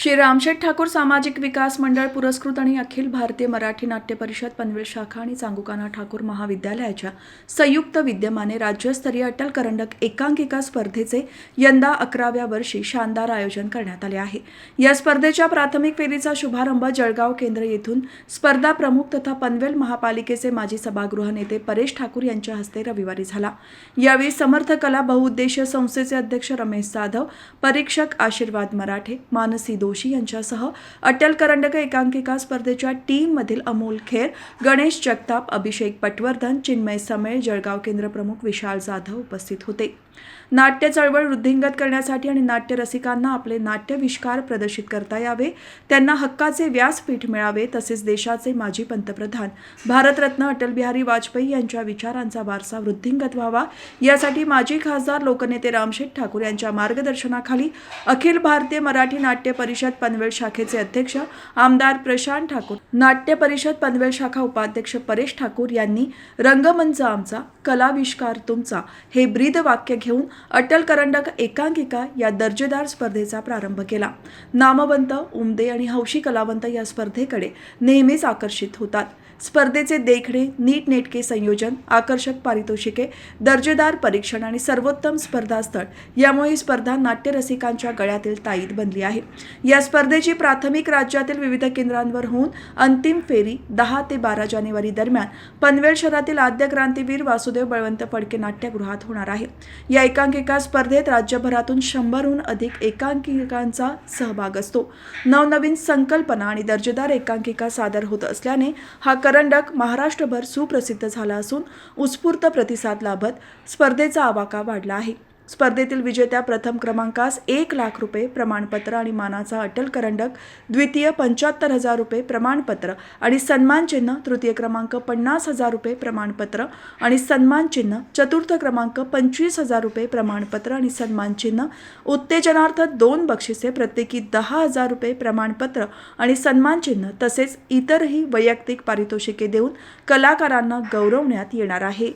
श्री रामशेठ ठाकूर सामाजिक विकास मंडळ पुरस्कृत आणि अखिल भारतीय मराठी नाट्य परिषद पनवेल शाखा आणि चांगुकाना ठाकूर महाविद्यालयाच्या संयुक्त विद्यमाने राज्यस्तरीय अटल करंडक एकांकिका स्पर्धेचे यंदा अकराव्या वर्षी शानदार आयोजन करण्यात आले आहे. या स्पर्धेच्या प्राथमिक फेरीचा शुभारंभ जळगाव केंद्र येथून स्पर्धा प्रमुख तथा पनवेल महापालिकेचे माजी सभागृह नेते परेश ठाकूर यांच्या हस्ते रविवारी झाला. यावेळी समर्थ कला बहुउद्देशीय संस्थेचे अध्यक्ष रमेश जाधव परीक्षक आशीर्वाद मराठे मानसी जोशी यांच्यासह अटल करंडक एकांकिका स्पर्धेच्या टीममधील अमोल खेर गणेश जगताप अभिषेक पटवर्धन चिन्मय समेळ जळगाव केंद्र प्रमुख विशाल जाधव उपस्थित होते. नाट्य चळवळ वृद्धिंगत करण्यासाठी आणि नाट्य रसिकांना आपले नाट्यविष्कार प्रदर्शित करता यावे त्यांना हक्काचे व्यासपीठ मिळावे तसेच देशाचे माजी पंतप्रधान भारतरत्न अटल बिहारी वाजपेयी यांच्या विचारांचा वारसा वृद्धिंगत व्हावा यासाठी माजी खासदार लोकनेते रामशेठ ठाकूर यांच्या मार्गदर्शनाखाली अखिल भारतीय मराठी नाट्य परिषद पनवेल शाखेचे अध्यक्ष आमदार प्रशांत ठाकूर नाट्य परिषद पनवेल शाखा उपाध्यक्ष परेश ठाकूर यांनी रंगमंच आमचा कलाविष्कार तुमचा हे ब्रीद वाक्य घेऊन अटल करंडक एकांकिका या दर्जेदार स्पर्धेचा प्रारंभ केला. नामवंत उमदे आणि हौशी कलावंत या स्पर्धेकडे नेहमीच आकर्षित होतात. स्पर्धेचे देखणे नीटनेटके संयोजन आकर्षक पारितोषिके दर्जेदार परीक्षण आणि सर्वोत्तम स्पर्धास्थळ यामुळे ही स्पर्धा नाट्यरसिकांच्या गळ्यातील ताईत बनली आहे. या स्पर्धेची प्राथमिक राज्यातील विविध केंद्रांवर होऊन अंतिम फेरी दहा ते बारा जानेवारी दरम्यान पनवेल शहरातील आद्य क्रांतीवीर वासुदेव बळवंत फडके नाट्यगृहात होणार आहे. या एकांकिका स्पर्धेत राज्यभरातून शंभरहून अधिक एकांकिकांचा सहभाग असतो. नवनवीन संकल्पना आणि दर्जेदार एकांकिका सादर होत असल्याने हा करंडक महाराष्ट्रभर सुप्रसिद्ध झाला असून उत्स्फूर्त प्रतिसाद लाभत स्पर्धेचा आवाका वाढला आहे. स्पर्धेतील विजेत्या प्रथम क्रमांकास एक लाख रुपये प्रमाणपत्र आणि मानाचा अटल करंडक द्वितीय पंच्याहत्तर हजार रुपये प्रमाणपत्र आणि सन्मान चिन्ह तृतीय क्रमांक पन्नास हजार रुपये प्रमाणपत्र आणि सन्मान चिन्ह चतुर्थ क्रमांक पंचवीस हजार रुपये प्रमाणपत्र आणि सन्मानचिन्ह उत्तेजनार्थ दोन बक्षिसे प्रत्येकी दहा हजार रुपये प्रमाणपत्र आणि सन्मानचिन्ह तसेच इतरही वैयक्तिक पारितोषिके देऊन कलाकारांना गौरवण्यात येणार आहे.